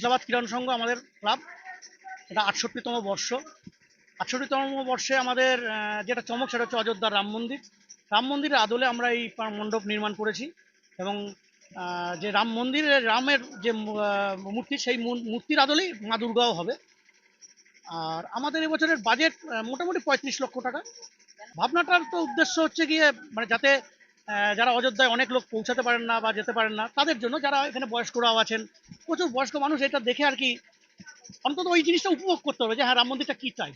ইসলামাবাদ কিরণ সংঘ আমাদের ক্লাব। এটা আটষট্টিতম বর্ষ। আটষট্টিতম বর্ষে আমাদের যেটা চমক সেটা হচ্ছে অযোধ্যার রাম মন্দির। রাম মন্দিরের আদলে আমরা এই মণ্ডপ নির্মাণ করেছি এবং যে রাম মন্দিরের রামের যে মূর্তি, সেই মূর্তির আদলেই মা দুর্গাও হবে। আর আমাদের এবছরের বাজেট মোটামুটি পঁয়ত্রিশ লক্ষ টাকা। ভাবনাটার তো উদ্দেশ্য হচ্ছে গিয়ে মানে যাতে যারা অযোধ্যায় অনেক লোক পৌঁছাতে পারেন না বা যেতে পারেন না, তাদের জন্য যারা এখানে বয়স্করাও আছেন, প্রচুর বয়স্ক মানুষ এটা দেখে আর কি অন্তত ওই জিনিসটা উপভোগ করতে হবে যে হ্যাঁ রাম মন্দিরটা কী চাই।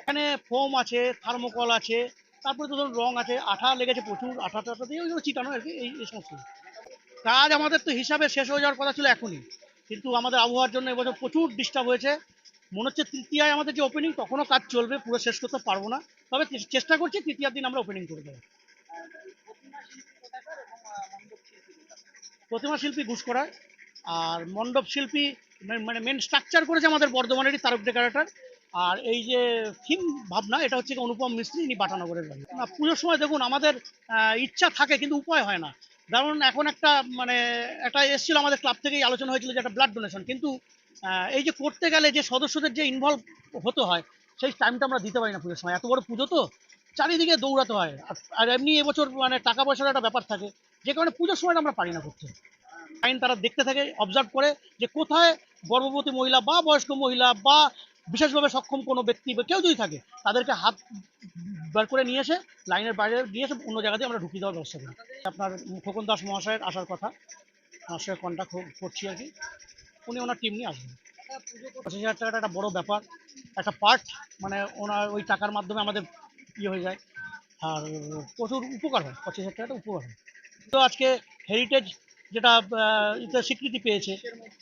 এখানে ফোম আছে, থার্মোকল আছে, তারপরে তো ধরুন রং আছে, আঠা লেগেছে প্রচুর, আঠা টাঠা দিয়ে ওইগুলো চিটানো আর কি, এই এই সমস্ত। কাজ আমাদের তো হিসাবে শেষ হয়ে যাওয়ার কথা ছিল এখনই, কিন্তু আমাদের আবহাওয়ার জন্য এবছর প্রচুর ডিস্টার্ব হয়েছে। মনে হচ্ছে তৃতীয়ায় আমাদের যে ওপেনিং তখনও কাজ চলবে, পুরো শেষ করতে পারব না। তবে চেষ্টা করছি তৃতীয়ার দিন আমরা ওপেনিং করে দেবো। প্রতিমা শিল্পী ঘুষকরায় আর মণ্ডপ শিল্পী মানে মেন স্ট্রাকচার করেছে আমাদের বর্ধমানেরই তারক ডেকারেটার আর এই যে থিম ভাবনা, এটা হচ্ছে অনুপম মিস্ত্রি, ইনি বাটানগরের না, পুজোর সময় দেখুন, আমাদের ইচ্ছা থাকে কিন্তু উপায় হয় না। কারণ এখন একটা মানে একটা এসেছিল আমাদের ক্লাব থেকেই, আলোচনা হয়েছিল যে একটা ব্লাড ডোনেশন কিন্তু এই যে করতে গেলে যে সদস্যদের যে ইনভলভ হতে হয়, সেই টাইমটা আমরা দিতে পারি না পুজোর সময়। এত বড় পুজো তো? চারিদিকে দৌড়াতে হয়। আর- এমনি এবছর মানে টাকা পয়সার একটা ব্যাপার থাকে, যে কারণে পুজোর সময়টা আমরা পারি না করতে। আইন তারা দেখতে থাকে অবজার্ভ করে যে কোথায় গর্ভবতী মহিলা বা বয়স্ক মহিলা বা বিশেষভাবে সক্ষম কোনো ব্যক্তি বা কেউ যদি থাকে, তাদেরকে হাত বার করে নিয়ে এসে লাইনের বাইরে নিয়ে এসে অন্য জায়গাতে আমরা ঢুকিয়ে দেওয়ার ব্যবস্থা করি। আপনার খোকন দাস মহাশয়ের আসার কথা আমার সঙ্গে কন্ট্যাক্ট করছি আর কি। উনি ওনার টিম নিয়ে আসবেন। পঁচিশ হাজার টাকাটা একটা বড় ব্যাপার। একটা পার্ট মানে ওনার ওই টাকার মাধ্যমে আমাদের ইয়ে হয়ে যায়। আর প্রচুর উপকার হয়, পঁচিশ হাজার টাকাটা উপকার হয়। তো আজকে হেরিটেজ যেটা ইতিহাস ইতে স্বীকৃতি পেয়েছে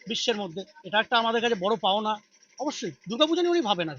বিশ্বের মধ্যে, এটা একটা আমাদের কাছে বড় পাওনা। অবশ্যই দুর্গাপুজো নিয়ে উনি ভাবেন আর।